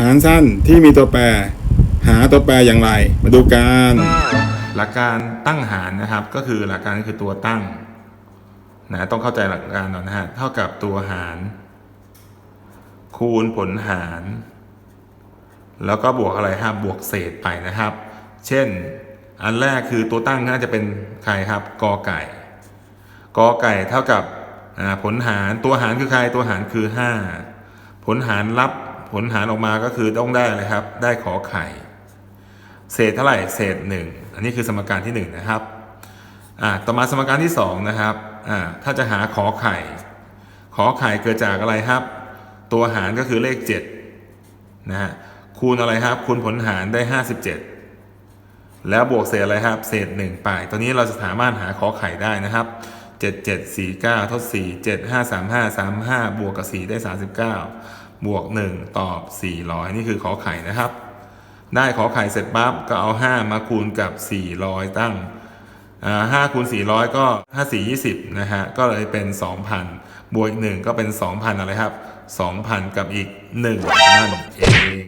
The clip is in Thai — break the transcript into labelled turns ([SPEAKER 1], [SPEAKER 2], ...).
[SPEAKER 1] หารสั้นที่มีตัวแปร หาตัวแปรอย่างไร มาดูกัน
[SPEAKER 2] หลักการตั้งหารนะครับ ก็คือหลักการก็คือตัวตั้งนะต้องเข้าใจหลักการนะฮะเท่ากับตัวหาร คูณผลหาร แล้วก็บวกอะไรครับบวกเศษไปนะครับ เช่น อันแรกคือตัวตั้งน่าจะเป็นใครครับกอไก่กอไก่เท่ากับผลหารตัวหารคือใครตัวหารคือ 5 ผลหารรับ ผลหารออกมาก็คือต้องได้อะไรครับ ได้ขอไข่ เศษเท่าไหร่เศษหนึ่งอันนี้คือสมการที่หนึ่งนะครับอ่าต่อมาสมการที่สองนะครับอ่าถ้าจะหาขอไข่ ขอไข่เกิดจากอะไรครับ ตัวหารก็คือเลข7นะฮะคูณอะไรครับ คูณผลหารได้ 57 แล้วบวกเศษอะไรครับ เศษ 1 ไป ตอนนี้เราจะสามารถหาขอไข่ได้นะครับ7 7 4 9ทด4 7 5 3 5 3 5 บวกกับ 4 ได้ 39 บวก 1 ตอบ 400 นี่คือขอไข่นะครับ ได้ขอไข่เสร็จปั๊บก็เอา 5 มาคูณกับ 400 ตั้งห้าคูณ400ก็5 4 20นะฮะ ก็เลยเป็น2,000บวกอีก1ก็เป็น2,000อะไรครับ2,000กับอีก1นั่นเอง